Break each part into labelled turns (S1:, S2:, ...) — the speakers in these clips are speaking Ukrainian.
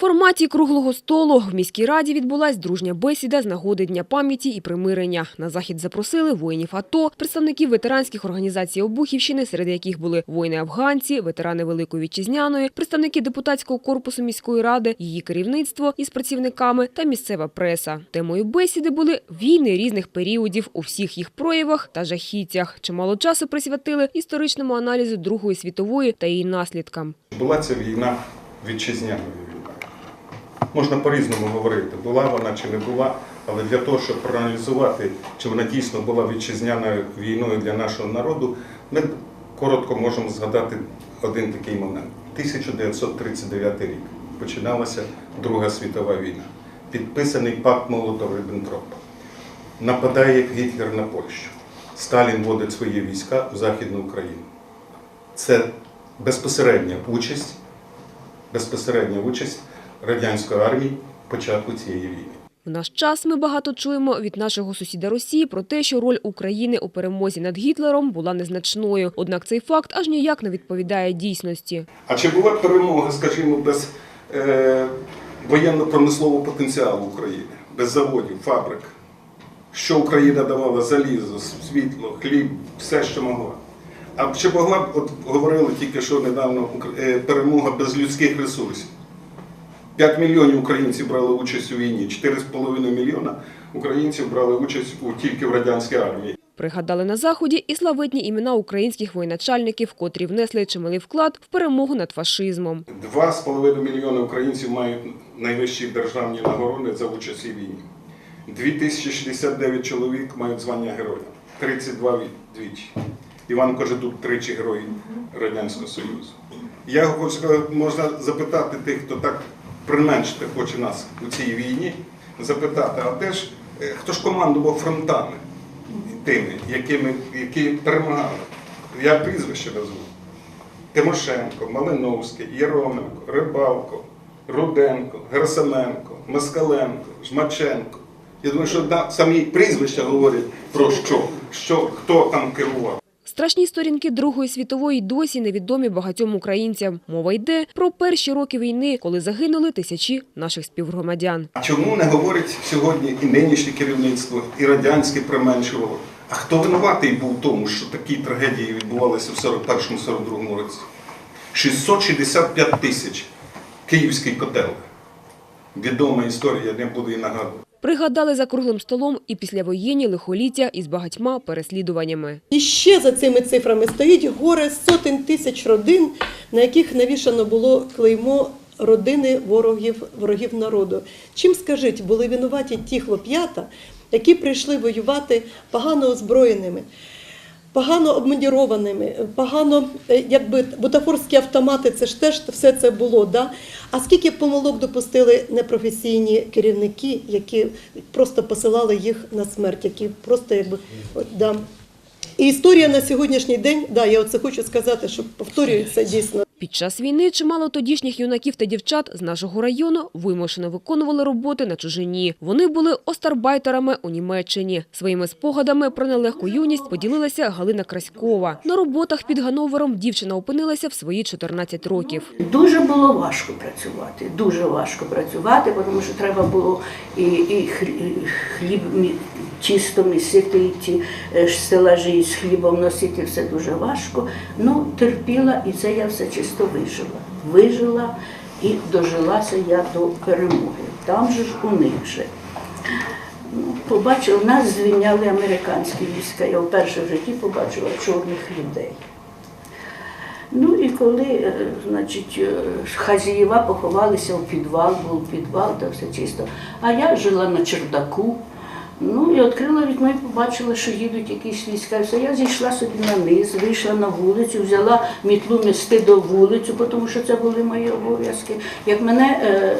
S1: Форматі круглого столу в міській раді відбулась дружня бесіда з нагоди Дня пам'яті і примирення. На захід запросили воїнів АТО, представників ветеранських організацій Обухівщини, серед яких були воїни-афганці, ветерани Великої Вітчизняної, представники депутатського корпусу міської ради, її керівництво із працівниками та місцева преса. Темою бесіди були війни різних періодів у всіх їх проявах та жахіттях. Чимало часу присвятили історичному аналізу Другої світової та її наслідкам.
S2: Була ця війна вітчизняною. Можна по-різному говорити, була вона чи не була, але для того, щоб проаналізувати, чи вона дійсно була вітчизняною війною для нашого народу, ми коротко можемо згадати один такий момент. 1939 рік починалася Друга світова війна. Підписаний пакт Молотова-Ріббентропа. Нападає Гітлер на Польщу. Сталін вводить свої війська у Західну Україну. Це безпосередня участь, безпосередня участь радянської армії початку цієї війни.
S1: В наш час ми багато чуємо від нашого сусіда Росії про те, що роль України у перемозі над Гітлером була незначною. Однак цей факт аж ніяк не відповідає дійсності.
S2: А чи була перемога, скажімо, без е, воєнно-промислового потенціалу України, без заводів, фабрик? Що Україна давала залізо, світло, хліб, все, що могла. А чи могла б, от говорили тільки що недавно, е, перемога без людських ресурсів? 5 мільйонів українців брали участь у війні, 4,5 мільйона українців брали участь у, тільки в радянській армії.
S1: Пригадали на заході і славетні імена українських воєначальників, котрі внесли чималий вклад в перемогу над фашизмом.
S2: 2,5 мільйони українців мають найвищі державні нагороди за участь у війні. 2069 чоловік мають звання героя, 32 від- двічі. Іван Кожедуб тричі герой Радянського Союзу. Я хочу сказати, можна запитати тих, хто так применшити хоче нас у цій війні, запитати, а де ж е, хто ж командував фронтами тими, якими, які перемагали? Я прізвище назву. Тимошенко, Малиновський, Єроменко, Рибалко, Руденко, Герасименко, Москаленко, Жмаченко. Я думаю, що на самі прізвища говорять про що, що хто там керував.
S1: Страшні сторінки Другої світової досі невідомі багатьом українцям. Мова йде про перші роки війни, коли загинули тисячі наших співгромадян.
S2: Чому не говорить сьогодні і нинішнє керівництво, і радянське применшувало? А хто винуватий був в тому, що такі трагедії відбувалися в 41-42 році? 665 тисяч київський котел. Відома історія, я не буду її нагадувати.
S1: Пригадали за круглим столом і післявоєнні лихоліття із багатьма переслідуваннями.
S3: І ще за цими цифрами стоїть горе сотень тисяч родин, на яких навішано було клеймо родини ворогів, ворогів народу. Чим скажіть, були винуваті ті хлоп'ята, які прийшли воювати погано озброєними, погано обмундірованими, погано, е, якби бутафорські автомати, це ж теж все це було. Да? А скільки помилок допустили непрофесійні керівники, які просто посилали їх на смерть, які просто якби да. І історія на сьогоднішній день, да, я оце хочу сказати, що повторюється дійсно.
S1: Під час війни чимало тодішніх юнаків та дівчат з нашого району вимушено виконували роботи на чужині. Вони були остарбайтерами у Німеччині. Своїми спогадами про нелегку юність поділилася Галина Краськова. На роботах під Гановером дівчина опинилася в свої 14 років.
S4: Дуже було важко працювати, дуже важко працювати, тому що треба було і, і хліб мі- чисто місити, і е, стелажі з хлібом носити, все дуже важко. Ну, терпіла, і це я все чисто вижила. Вижила і дожилася я до перемоги. Там же ж у них же. Ну, нас звільняли американські війська. Я вперше в житті побачила чорних людей. Ну і коли, е, значить, е, хазієва поховалися в підвал, був підвал, та все чисто. А я жила на чердаку. Ну і відкрила вікно і побачила, що їдуть якісь війська. Все. Я зійшла собі на низ, вийшла на вулицю, взяла мітлу мести до вулицю, тому що це були мої обов'язки. Як мене е,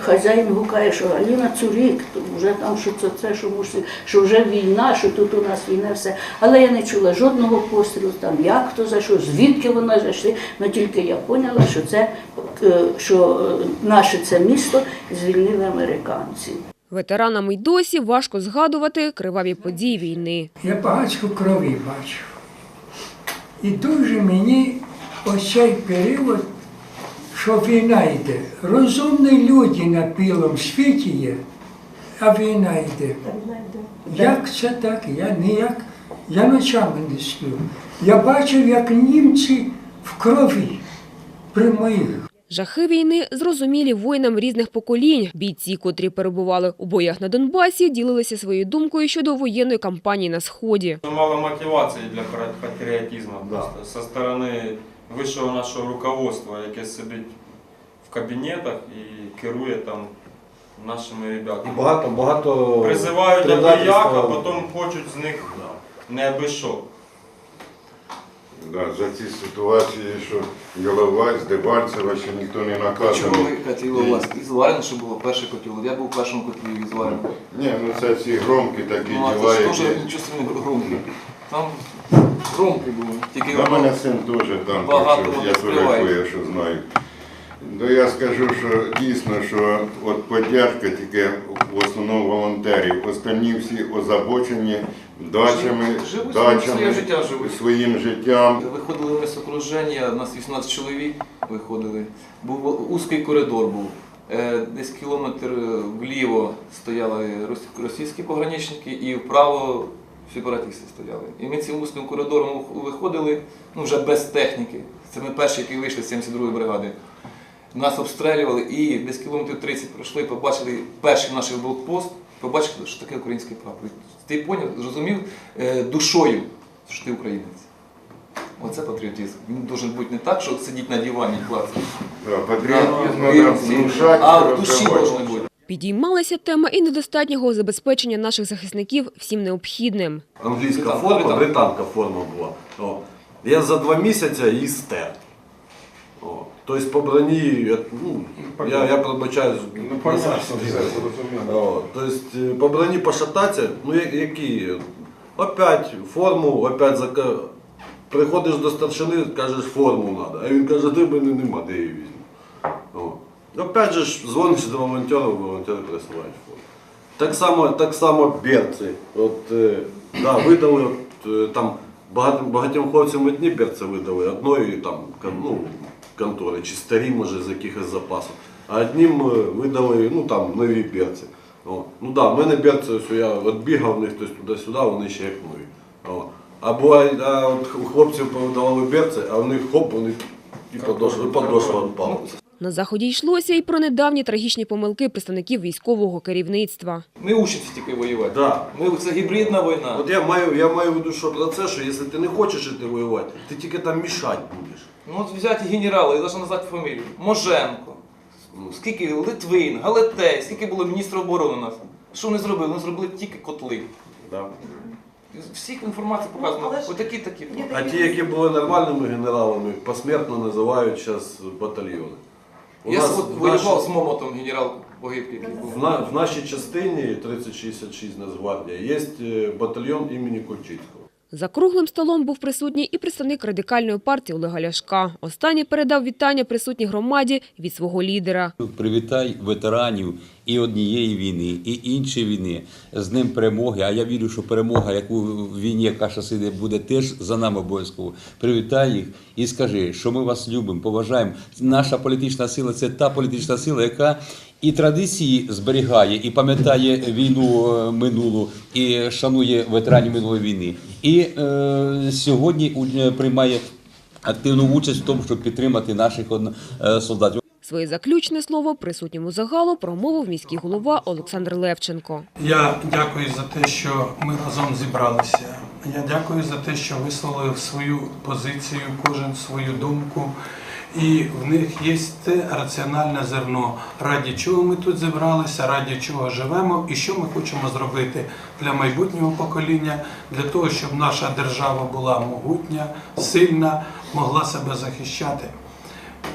S4: хазяїн гукає, що Аліна Цурік, то вже там, що це, це що, мусить, що вже війна, що тут у нас війна, все. Але я не чула жодного пострілу, там як хто за що, звідки вони зайшли. Ну тільки я поняла, що це е, що е, наше це місто звільнили американці.
S1: Ветеранам й досі важко згадувати криваві події війни.
S5: Я багатько крові бачив. І дуже мені ось цей період, що війна йде. Розумні люди на білому світі є, а війна йде. Як це так? Я ніяк, я ночами не сплю. Я бачив, як німці в крові при моїх.
S1: Жахи війни зрозумілі воїнам різних поколінь. Бійці, котрі перебували у боях на Донбасі, ділилися своєю думкою щодо воєнної кампанії на Сході.
S6: Мало мотивації для патріотизму просто со сторони вищого нашого руководства, яке сидить в кабінетах і керує там нашими ребятами.
S7: багато, багато
S6: Призивають
S7: предательства.
S6: як, а потім хочуть з них не аби що.
S8: Да, за ці ситуації, що Іловайськ, Дебальцево, ще ніхто не наказував.
S9: Чому котіло у вас? Із Варен, що було перше котіло. Я був у першому котлі із Варен.
S8: Ні, ну це ці громкі такі
S9: Ну,
S8: діла,
S9: це ж теж нічого не громкі. Там громкі були. Тільки воно-
S8: мене син теж там,
S9: Багато
S8: що я
S9: скривають.
S8: кое-що знаю. Ну я скажу, що дійсно, що от поддержка тільки в основному волонтерів. Останні всі озабочені дачами,
S9: Живуть
S8: дачами,
S9: своє життя живуть.
S8: своїм життям.
S9: Виходили ми з окруження, нас 18 чоловік виходили. Був узкий коридор був. Е, Десь кілометр вліво стояли рос- російські пограничники і вправо сепаратисти стояли. І ми цим вузьким коридором виходили ну, вже без техніки. Це ми перші, які вийшли з 72-ї бригади. Нас обстрілювали і десь кілометрів 30 пройшли, побачили перший наш блокпост, побачили, що таке український прапор. Ти поняв, зрозумів е, душою, що ти українець. Оце патріотизм. Він має бути не так, що сидіть на дивані і клацати.
S8: Патріотизм
S9: А,
S8: треба внушати,
S9: А в душі має бути.
S1: Підіймалася тема і недостатнього забезпечення наших захисників всім необхідним.
S7: Англійська форма,
S9: британ.
S7: британка форма була. Я за два місяці її стер. Тобто по броні, я- ну, я, я пробачаю.
S2: Ну, понятно, все, зрозуміло.
S7: О, Тобто е, по броні пошататися, ну я- які? Опять форму, опять зака... Приходиш до старшини, кажеш, форму треба. А він каже, в мене нема, де її візьму. О. Опять же ж дзвониш до волонтерів, волонтери присилають форму. Так само, так само берці. От, е, да, видали от, е, там багатьом, багатьом хлопцям одні берці видали, одної там ну, контори, чи старі, може, з якихось запасів. А одним е, видали ну, там, нові берці. О. Ну да, в мене берці, ось я от бігав в них хтось туди-сюди, вони ще як нові. О. Або а, от у хлопців повидавали берці, а в них хоп, вони і подошва, і подошва відпала.
S1: На заході йшлося і про недавні трагічні помилки представників військового керівництва.
S9: Ми учимося тільки воювати.
S7: Да.
S9: Ми, це гібридна війна.
S7: От я маю, я маю в виду, що про це, що якщо ти не хочеш іти воювати, ти тільки там мішати будеш.
S9: Ну от взяти генерали, я навіть назвати фамілію. Моженко. Ну, Скільки Литвин, Галетей, скільки було міністрів оборони у нас. Що вони зробили? Вони зробили тільки котли.
S7: Да.
S9: Всіх інформацій показано. Отакі такі.
S7: А ті, які були нормальними генералами, посмертно називають зараз батальйони. У
S9: Я
S7: нас
S9: от
S7: в,
S9: воював
S7: нашій,
S9: з Момотом, генерал який був.
S7: в, на- в нашій частині 3066 Нацгвардія є е, батальйон імені Кульчицького.
S1: За круглим столом був присутній і представник радикальної партії Олега Ляшка. Останній передав вітання присутній громаді від свого лідера.
S10: Привітай ветеранів і однієї війни, і іншої війни. З ним перемоги. А я вірю, що перемога, яку в війні, яка зараз іде, буде теж за нами обов'язково. Привітай їх і скажи, що ми вас любимо, поважаємо. Наша політична сила це та політична сила, яка і традиції зберігає, і пам'ятає війну е, минулу, і шанує ветеранів минулої війни. І е, сьогодні у- приймає активну участь в тому, щоб підтримати наших е, солдатів.
S1: Своє заключне слово присутньому загалу промовив міський голова Олександр Левченко.
S11: Я дякую за те, що ми разом зібралися. Я дякую за те, що висловили свою позицію, кожен свою думку. І в них є те раціональне зерно, раді чого ми тут зібралися, раді чого живемо і що ми хочемо зробити для майбутнього покоління, для того, щоб наша держава була могутня, сильна, могла себе захищати.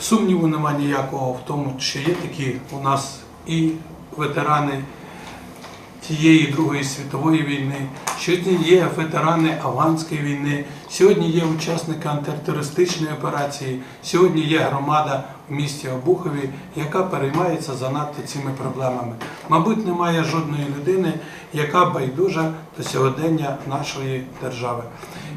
S11: Сумніву нема ніякого в тому, що є такі у нас і ветерани тієї Другої світової війни, Сьогодні є ветерани Афганської війни, сьогодні є учасники антитерористичної операції, сьогодні є громада в місті Обухові, яка переймається занадто цими проблемами. Мабуть, немає жодної людини, яка байдужа до сьогодення нашої держави.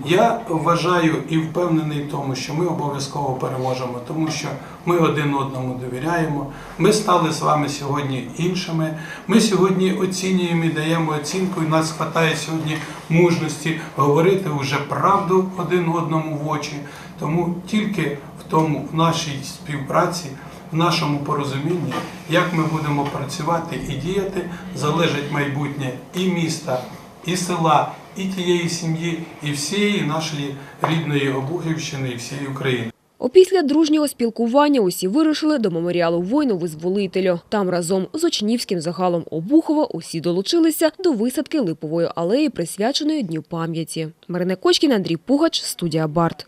S11: Я вважаю і впевнений в тому, що ми обов'язково переможемо, тому що ми один одному довіряємо. Ми стали з вами сьогодні іншими. Ми сьогодні оцінюємо і даємо оцінку, і нас вистачає сьогодні мужності говорити вже правду один одному в очі. Тому тільки в тому, в нашій співпраці, в нашому порозумінні, як ми будемо працювати і діяти, залежить майбутнє і міста, і села, і тієї сім'ї, і всієї нашої рідної Обухівщини, і всієї України.
S1: Опісля дружнього спілкування усі вирушили до меморіалу воїну-визволителю. Там разом з Очнівським загалом Обухова усі долучилися до висадки липової алеї, присвяченої Дню пам'яті. Марина Кочкін, Андрій Пугач, студія Барт.